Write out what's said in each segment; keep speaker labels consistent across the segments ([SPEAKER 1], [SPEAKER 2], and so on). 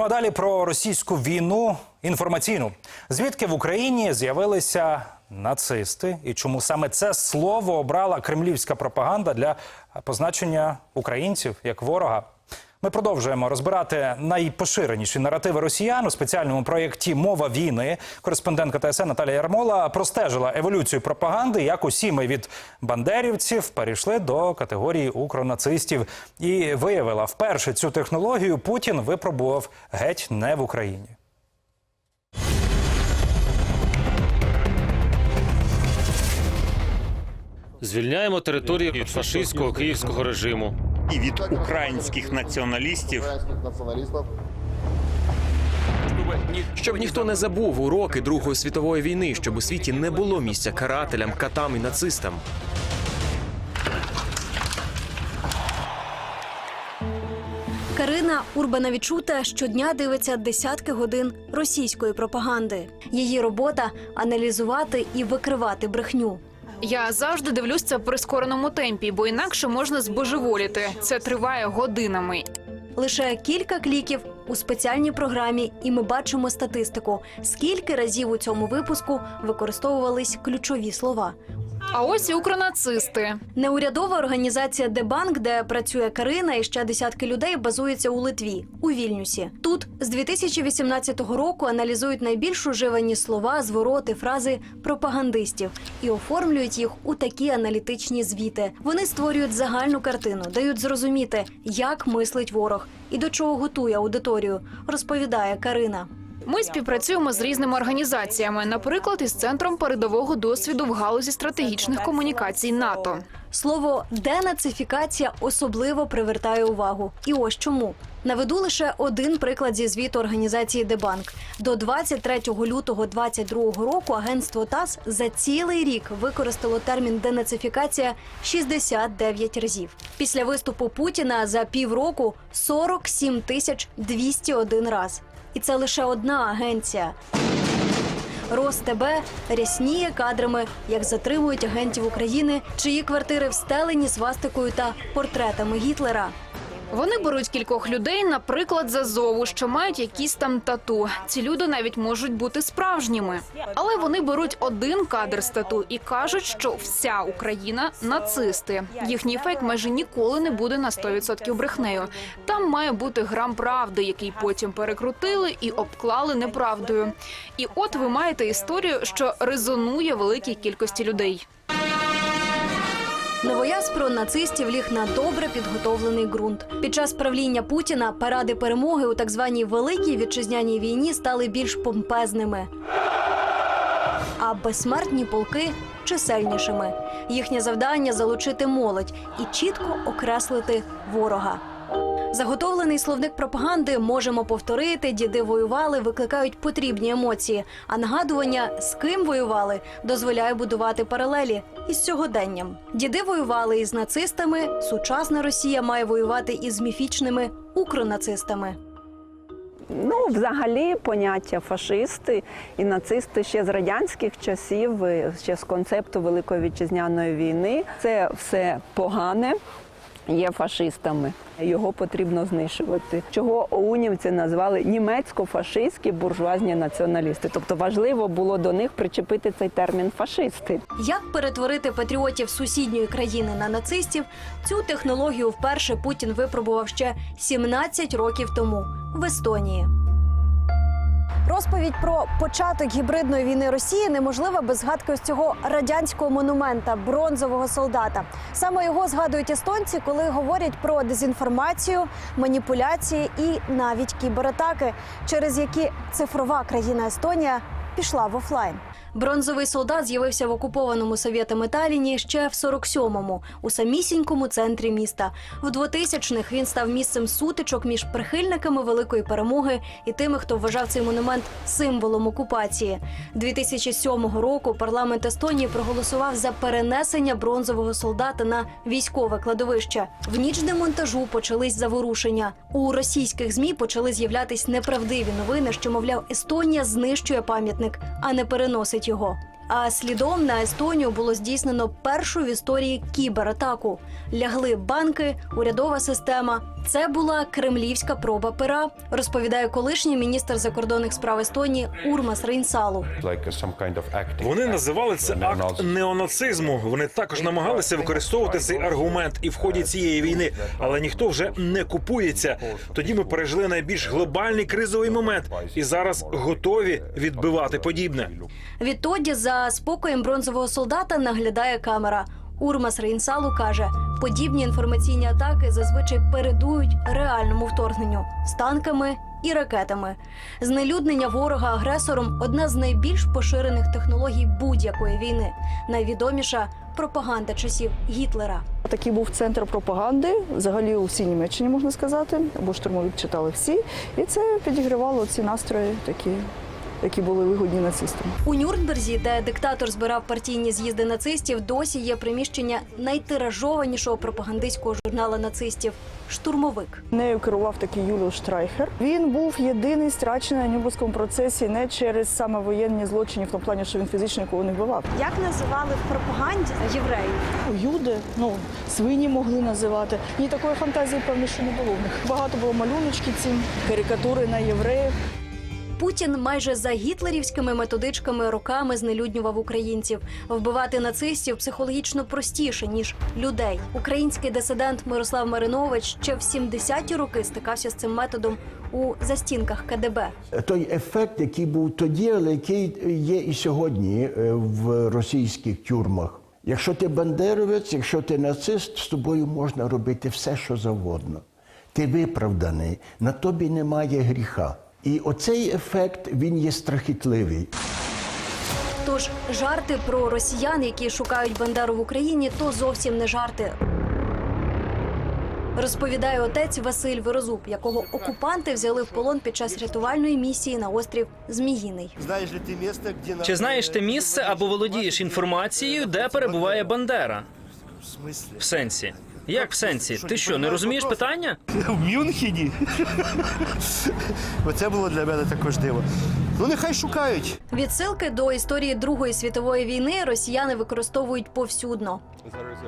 [SPEAKER 1] Ну а далі про російську війну інформаційну. Звідки в Україні з'явилися нацисти, і чому саме це слово обрала кремлівська пропаганда для позначення українців як ворога? Ми продовжуємо розбирати найпоширеніші наративи росіян у спеціальному проєкті Мова війни. Кореспондентка ТСН Наталія Ярмола простежила еволюцію пропаганди, як усі ми від бандерівців перейшли до категорії укронацистів і виявила, вперше цю технологію Путін випробував геть не в Україні.
[SPEAKER 2] Звільняємо території від фашистського київського режиму.
[SPEAKER 3] І від українських націоналістів
[SPEAKER 4] украинских националистов.
[SPEAKER 5] Щоб ніхто не забув уроки Другої світової війни, щоб у світі не було місця карателям, катам і нацистам.
[SPEAKER 6] Карина Урбана Відчута щодня дивиться десятки годин російської пропаганди. Її робота аналізувати і викривати брехню.
[SPEAKER 7] Я завжди дивлюсь це в прискореному темпі, бо інакше можна збожеволіти. Це триває годинами.
[SPEAKER 6] Лише кілька кліків у спеціальній програмі, і ми бачимо статистику, скільки разів у цьому випуску використовувались ключові слова.
[SPEAKER 7] А ось і укронацисти.
[SPEAKER 6] Неурядова організація Дебанк, де працює Карина і ще десятки людей, базується у Литві у Вільнюсі. Тут з 2018 року аналізують найбільш уживані слова, звороти, фрази пропагандистів і оформлюють їх у такі аналітичні звіти. Вони створюють загальну картину, дають зрозуміти, як мислить ворог і до чого готує аудиторію, розповідає Карина.
[SPEAKER 7] Ми співпрацюємо з різними організаціями, наприклад, із центром передового досвіду в галузі стратегічних комунікацій НАТО.
[SPEAKER 6] Слово денацифікація особливо привертає увагу. І ось чому. Наведу лише один приклад зі звіту організації Дебанк. До 23 лютого 2022 року агентство ТАСС за цілий рік використало термін денацифікація 69 разів. Після виступу Путіна за півроку 47 тисяч 201 раз. І це лише одна агенція. РосТБ рясніє кадрами, як затримують агентів України, чиї квартири встелені свастикою та портретами Гітлера.
[SPEAKER 7] Вони беруть кількох людей, наприклад, з Азову, що мають якісь там тату. Ці люди навіть можуть бути справжніми, але вони беруть один кадр з тату і кажуть, що вся Україна нацисти. Їхній фейк майже ніколи не буде на 100% брехнею. Там має бути грам правди, який потім перекрутили і обклали неправдою. І от ви маєте історію, що резонує великій кількості людей.
[SPEAKER 6] Новояз про нацистів ліг на добре підготовлений ґрунт. Під час правління Путіна паради перемоги у так званій великій вітчизняній війні стали більш помпезними. А безсмертні полки чисельнішими. Їхнє завдання залучити молодь і чітко окреслити ворога. Заготовлений словник пропаганди можемо повторити. Діди воювали, викликають потрібні емоції. А нагадування, з ким воювали, дозволяє будувати паралелі із сьогоденням. Діди воювали із нацистами. Сучасна Росія має воювати із міфічними укронацистами.
[SPEAKER 8] Ну, взагалі, поняття фашисти і нацисти ще з радянських часів, е, ще з концепту Великої вітчизняної війни. Це все погане. Є фашистами, його потрібно знищувати. Чого оунівці назвали німецько-фашистські буржуазні націоналісти. Тобто важливо було до них причепити цей термін фашисти.
[SPEAKER 6] Як перетворити патріотів сусідньої країни на нацистів? Цю технологію вперше Путін випробував ще 17 років тому в Естонії. Розповідь про початок гібридної війни Росії неможлива без згадки ось цього радянського монумента бронзового солдата. Саме його згадують естонці, коли говорять про дезінформацію, маніпуляції і навіть кібератаки, через які цифрова країна Естонія пішла в офлайн. Бронзовий солдат з'явився в окупованому совєтами Таліні ще в 47-му, у самісінькому центрі міста. В 2000-х він став місцем сутичок між прихильниками великої перемоги і тими, хто вважав цей монумент символом окупації. 2007 року парламент Естонії проголосував за перенесення бронзового солдата на військове кладовище. В ніч демонтажу почались заворушення. У російських змі почали з'являтись неправдиві новини, що мовляв Естонія знищує пам'ятник, а не переносить його. А слідом на Естонію було здійснено першу в історії кібератаку. Лягли банки, урядова система. Це була кремлівська проба пера, розповідає колишній міністр закордонних справ Естонії Урмас Рейнсалу.
[SPEAKER 4] Вони називали це акт неонацизму. Вони також намагалися використовувати цей аргумент і в ході цієї війни, але ніхто вже не купується. Тоді ми пережили найбільш глобальний кризовий момент і зараз готові відбивати подібне.
[SPEAKER 6] Відтоді за спокоєм бронзового солдата наглядає камера. Урмас Рейнсалу каже, подібні інформаційні атаки зазвичай передують реальному вторгненню з танками і ракетами. Знелюднення ворога агресором одна з найбільш поширених технологій будь-якої війни. Найвідоміша пропаганда часів Гітлера.
[SPEAKER 9] Такий був центр пропаганди, взагалі у всій Німеччині можна сказати, бо штурмовик читали всі, і це підігрівало ці настрої, такі, які були вигодні нацистам.
[SPEAKER 6] У Нюрнберзі, де диктатор збирав партійні з'їзди нацистів, досі є приміщення найтиражованішого пропагандистського журнала нацистів штурмовик.
[SPEAKER 9] Нею керував такий Юліус Штрайхер. Він був єдиний страчений на Нюрнберзькому процесі не через саме воєнні злочини, в тому плані, що він фізично нікого не вбивав.
[SPEAKER 6] Як називали в пропаганді євреїв?
[SPEAKER 9] Юди, ну свині могли називати. Ні, такої фантазії певно, що не було в них. Багато було малюночки ці, карикатури на євреїв.
[SPEAKER 6] Путін майже за гітлерівськими методичками роками знелюднював українців. Вбивати нацистів психологічно простіше ніж людей. Український дисидент Мирослав Маринович ще в 70-ті роки стикався з цим методом у застінках КДБ.
[SPEAKER 10] той ефект, який був тоді, але який є і сьогодні е, в російських тюрмах. Якщо ти бандеровець, якщо ти нацист, з тобою можна робити все, що завгодно. Ти виправданий, на тобі немає гріха. І оцей ефект він є страхітливий.
[SPEAKER 6] Тож жарти про росіян, які шукають Бандеру в Україні, то зовсім не жарти. Розповідає отець Василь Вирозуб, якого окупанти взяли в полон під час рятувальної місії на острів Зміїний.
[SPEAKER 11] Чи знаєш ти місце або володієш інформацією, де перебуває Бандера? В сенсі. Як в сенсі? Ти що, не розумієш питання?
[SPEAKER 12] В Мюнхені. Оце було для мене також диво. Ну, нехай шукають.
[SPEAKER 6] Відсилки до історії Другої світової війни росіяни використовують повсюдно.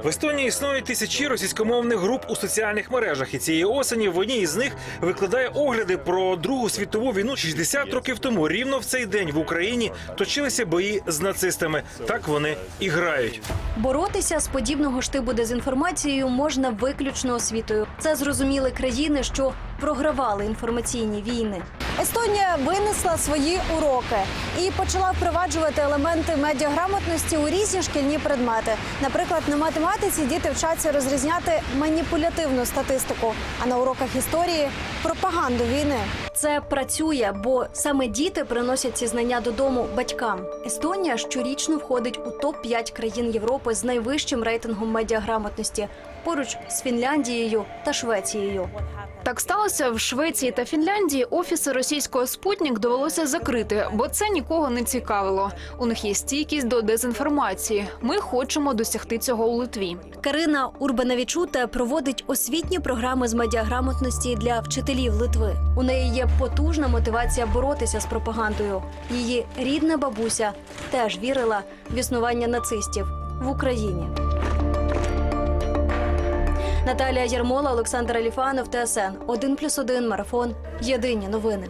[SPEAKER 4] В Естонії існують тисячі російськомовних груп у соціальних мережах, і цієї осені в одній із них викладає огляди про Другу світову війну 60 років тому. Рівно в цей день в Україні точилися бої з нацистами. Так вони і грають.
[SPEAKER 6] Боротися з подібного штибу дезінформацією можна виключно освітою. Це зрозуміли країни, що програвали інформаційні війни. Естонія винесла свої уроки і почала впроваджувати елементи медіаграмотності у різні шкільні предмети. Наприклад, на математиці діти вчаться розрізняти маніпулятивну статистику, а на уроках історії пропаганду війни. Це працює, бо саме діти приносять ці знання додому батькам. Естонія щорічно входить у топ 5 країн Європи з найвищим рейтингом медіаграмотності поруч з Фінляндією та Швецією.
[SPEAKER 7] Так сталося в Швеції та Фінляндії. Офіси російського спутник довелося закрити, бо це нікого не цікавило. У них є стійкість до дезінформації. Ми хочемо досягти цього у Литві.
[SPEAKER 6] Карина Урбанавічута проводить освітні програми з медіаграмотності для вчителів Литви. У неї є потужна мотивація боротися з пропагандою. Її рідна бабуся теж вірила в існування нацистів в Україні. Наталія Ярмола, Олександр Аліфанов, ТСН 1+,1 Марафон. Єдині новини.